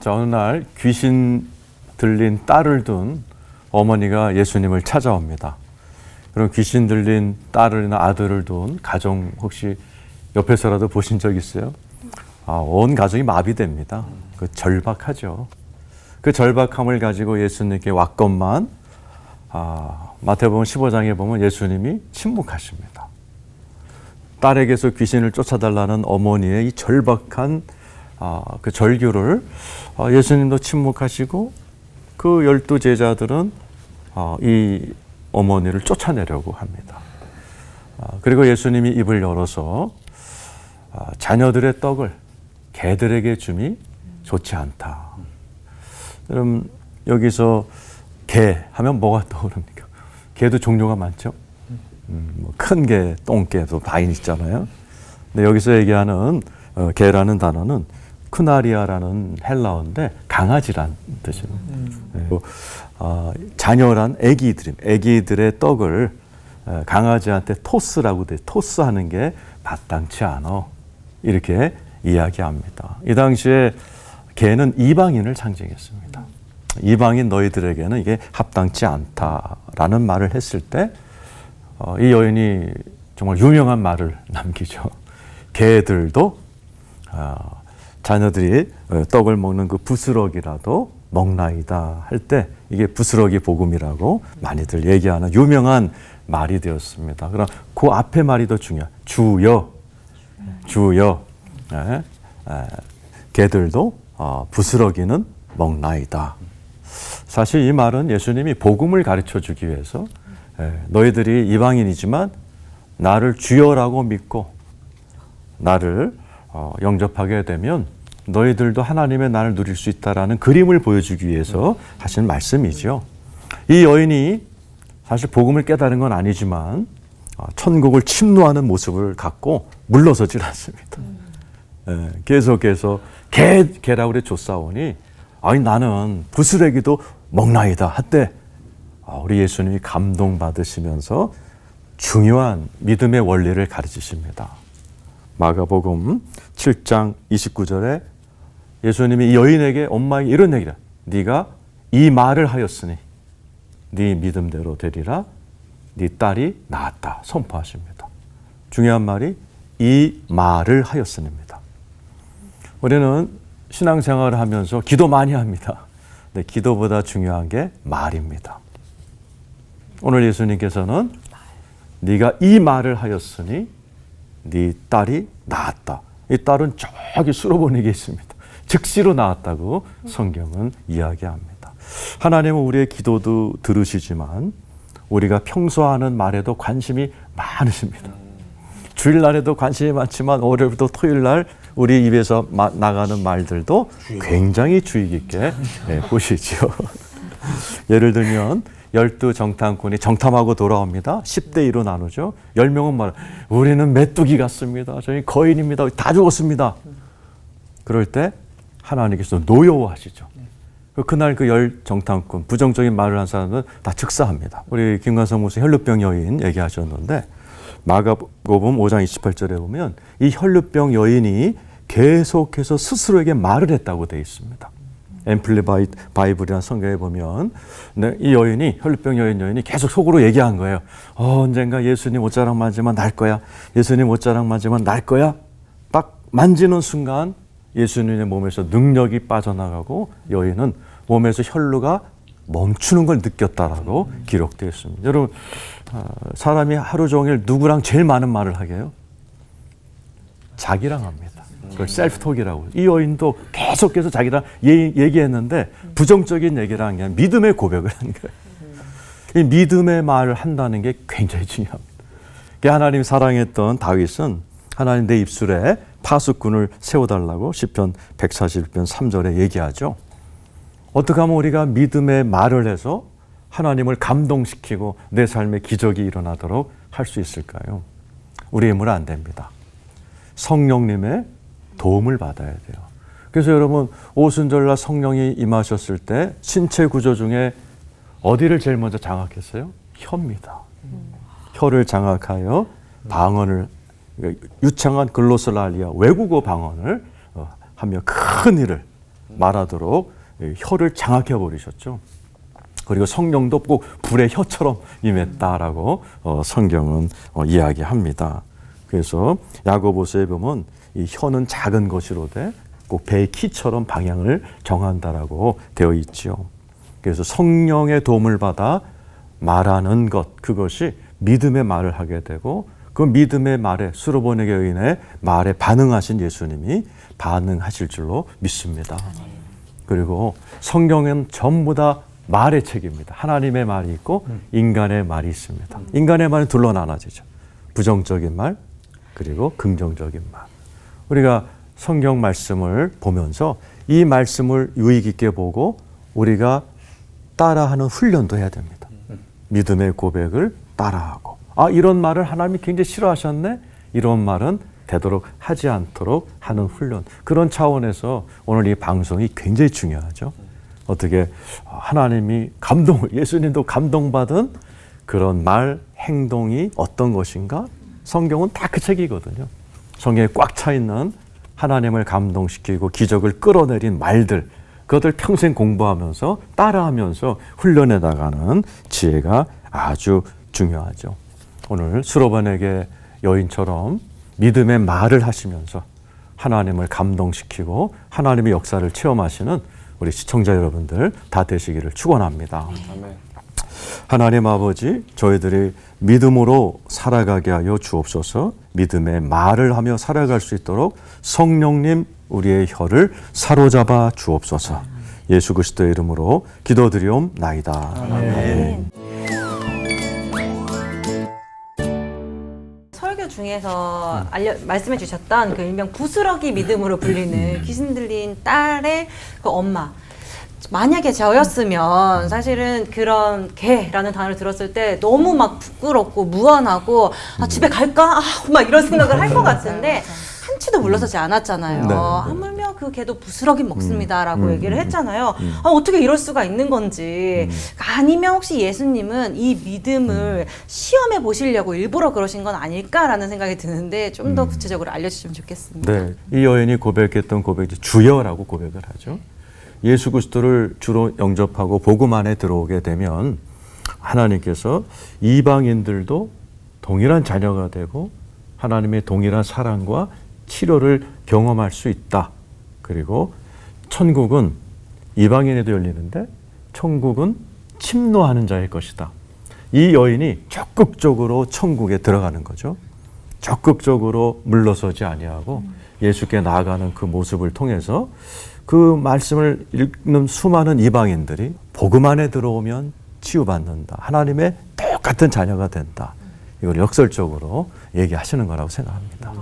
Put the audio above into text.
자, 어느 날 귀신 들린 딸을 둔 어머니가 예수님을 찾아옵니다. 그럼 귀신 들린 딸이나 아들을 둔 가정 혹시 옆에서라도 보신 적 있어요? 아, 온 가정이 마비됩니다. 그 절박하죠. 그 절박함을 가지고 예수님께 왔건만 아, 마태복음 15장에 보면 예수님이 침묵하십니다. 딸에게서 귀신을 쫓아달라는 어머니의 이 절박한 아, 그 절규를 아, 예수님도 침묵하시고 그 열두 제자들은 아, 이 어머니를 쫓아내려고 합니다. 아, 그리고 예수님이 입을 열어서 아, 자녀들의 떡을 개들에게 줌이 좋지 않다. 그럼 여기서 개 하면 뭐가 떠오릅니까? 개도 종류가 많죠. 음, 뭐 큰 개, 똥개도 다 있잖아요. 근데 여기서 얘기하는 어, 개라는 단어는 크나리아라는 헬라어인데 강아지란 뜻입니다. 네. 그, 어, 자녀란 애기들, 애기들의 떡을 어, 강아지한테 토스라고 돼. 토스하는 게 마땅치 않아. 이렇게 이야기합니다. 이 당시에 개는 이방인을 상징했습니다. 이방인 너희들에게는 이게 합당치 않다라는 말을 했을 때, 어, 이 여인이 정말 유명한 말을 남기죠. 개들도 어, 자녀들이 어, 떡을 먹는 그 부스러기라도 먹나이다 할 때 이게 부스러기 복음이라고 많이들 얘기하는 유명한 말이 되었습니다. 그럼 그 앞에 말이 더 중요해. 주여, 주여. 예, 예, 개들도 어, 부스러기는 먹나이다. 사실 이 말은 예수님이 복음을 가르쳐 주기 위해서 예, 너희들이 이방인이지만 나를 주여라고 믿고 나를 어, 영접하게 되면 너희들도 하나님의 나를 누릴 수 있다라는 그림을 보여주기 위해서 하신 말씀이죠. 이 여인이 사실 복음을 깨달은 건 아니지만 어, 천국을 침노하는 모습을 갖고 물러서질 않습니다. 예, 계속해서 개 개라고 그래 조사오니 아니 나는 부스레기도 먹나이다 한때 아, 우리 예수님이 감동 받으시면서 중요한 믿음의 원리를 가르치십니다. 마가복음 7장 29절에 예수님이 이 여인에게 엄마에게 이런 얘기를 네가 이 말을 하였으니 네 믿음대로 되리라 네 딸이 나았다 선포하십니다. 중요한 말이 이 말을 하였으니입니다. 우리는 신앙생활을 하면서 기도 많이 합니다. 근데 기도보다 중요한 게 말입니다. 오늘 예수님께서는 네가 이 말을 하였으니 네 딸이 나았다. 이 딸은 저기 수로보내게 있습니다. 즉시로 나왔다고 성경은 이야기합니다. 하나님은 우리의 기도도 들으시지만 우리가 평소 하는 말에도 관심이 많으십니다. 주일날에도 관심이 많지만 월요일부터 토요일날 우리 입에서 마, 나가는 말들도 굉장히 주의 깊게 네, 보시죠. 예를 들면 열두 정탐꾼이 정탐하고 돌아옵니다. 10대 2로 나누죠. 10명은 말 우리는 메뚜기 같습니다. 저희 거인입니다. 다 죽었습니다. 그럴 때 하나님께서 노여워하시죠. 그날 그 열 정탐꾼 부정적인 말을 한 사람은 다 즉사합니다. 우리 김관성 목사 혈루병 여인 얘기하셨는데 마가복음 5장 28절에 보면 이 혈루병 여인이 계속해서 스스로에게 말을 했다고 되어 있습니다. 앰플리바이 바이블이라는 성경에 보면 네, 이 여인이 혈루병 여인 여인이 계속 속으로 얘기한 거예요. 어, 언젠가 예수님 옷자락 만지면 날 거야. 예수님 옷자락 만지면 날 거야. 딱 만지는 순간 예수님의 몸에서 능력이 빠져나가고 여인은 몸에서 혈루가 멈추는 걸 느꼈다라고 기록되어 있습니다. 여러분 어, 사람이 하루 종일 누구랑 제일 많은 말을 하게요? 자기랑 합니다. 그걸 셀프톡이라고. 이 여인도 계속해서 자기랑 예, 얘기 했는데 부정적인 게 아니라 믿음의 고백을 한 거예요. 이 믿음의 말을 한다는 게 굉장히 중요합니다. 하나님 사랑했던 다윗은 하나님 내 입술에 파수꾼을 세워달라고 시편 141편 3절에 얘기하죠. 어떻게 하면 우리가 믿음의 말을 해서 하나님을 감동시키고 내 삶에 기적이 일어나도록 할 수 있을까요? 우리 힘으로 안 됩니다. 성령님의 도움을 받아야 돼요. 그래서 여러분 오순절날 성령이 임하셨을 때 신체 구조 중에 어디를 제일 먼저 장악했어요? 혀입니다. 혀를 장악하여 방언을 유창한 글로슬라리아 외국어 방언을 어, 하며 큰 일을 말하도록 이 혀를 장악해 버리셨죠. 그리고 성령도 꼭 불의 혀처럼 임했다라고 어, 성경은 어, 이야기합니다. 그래서 야고보서에 보면 이 혀는 작은 것이로되 꼭 배의 키처럼 방향을 정한다라고 되어 있지요. 그래서 성령의 도움을 받아 말하는 것 그것이 믿음의 말을 하게 되고 그 믿음의 말에 수로보내게 의인의 말에 반응하신 예수님이 반응하실 줄로 믿습니다. 그리고 성경은 전부 다 말의 책입니다. 하나님의 말이 있고 인간의 말이 있습니다. 인간의 말은 둘로 나눠지죠. 부정적인 말 그리고 긍정적인 말. 우리가 성경 말씀을 보면서 이 말씀을 유익 있게 보고 우리가 따라하는 훈련도 해야 됩니다. 믿음의 고백을 따라하고 아 이런 말을 하나님이 굉장히 싫어하셨네 이런 말은 되도록 하지 않도록 하는 훈련 그런 차원에서 오늘 이 방송이 굉장히 중요하죠. 어떻게 하나님이 감동을 예수님도 감동받은 그런 말 행동이 어떤 것인가 성경은 다 그 책이거든요. 성경에 꽉 차 있는 하나님을 감동시키고 기적을 끌어내린 말들 그것들 평생 공부하면서 따라하면서 훈련해 나가는 지혜가 아주 중요하죠. 오늘 수로반에게 여인처럼 믿음의 말을 하시면서 하나님을 감동시키고 하나님의 역사를 체험하시는 우리 시청자 여러분들 다 되시기를 축원합니다. 하나님 아버지 저희들이 믿음으로 살아가게 하여 주옵소서 믿음의 말을 하며 살아갈 수 있도록 성령님 우리의 혀를 사로잡아 주옵소서 예수 그리스도의 이름으로 기도드리옵나이다. 아멘. 설교 중에서 알려 말씀해 주셨던 그 일명 부스러기 믿음으로 불리는 귀신 들린 딸의 그 엄마. 만약에 저였으면 사실은 그런 개라는 단어를 들었을 때 너무 막 부끄럽고 무안하고 아 집에 갈까? 아, 막 이런 생각을 할 것 같은데 한치도 물러서지 않았잖아요. 네, 네. 하물며 그 개도 부스러기 먹습니다라고 음, 얘기를 음, 했잖아요. 아, 어떻게 이럴 수가 있는 건지. 아니면 혹시 예수님은 이 믿음을 시험해 보시려고 일부러 그러신 건 아닐까라는 생각이 드는데 좀 더 구체적으로 알려주시면 좋겠습니다. 네, 이 여인이 고백했던 고백이 주여라고 고백을 하죠. 예수 그리스도를 주로 영접하고 복음 안에 들어오게 되면 하나님께서 이방인들도 동일한 자녀가 되고 하나님의 동일한 사랑과 치료를 경험할 수 있다. 그리고 천국은 이방인에도 열리는데 천국은 침노하는 자의 것이다. 이 여인이 적극적으로 천국에 들어가는 거죠. 적극적으로 물러서지 아니하고 예수께 나아가는 그 모습을 통해서 그 말씀을 읽는 수많은 이방인들이 복음 안에 들어오면 치유받는다. 하나님의 똑같은 자녀가 된다. 이걸 역설적으로 얘기하시는 거라고 생각합니다.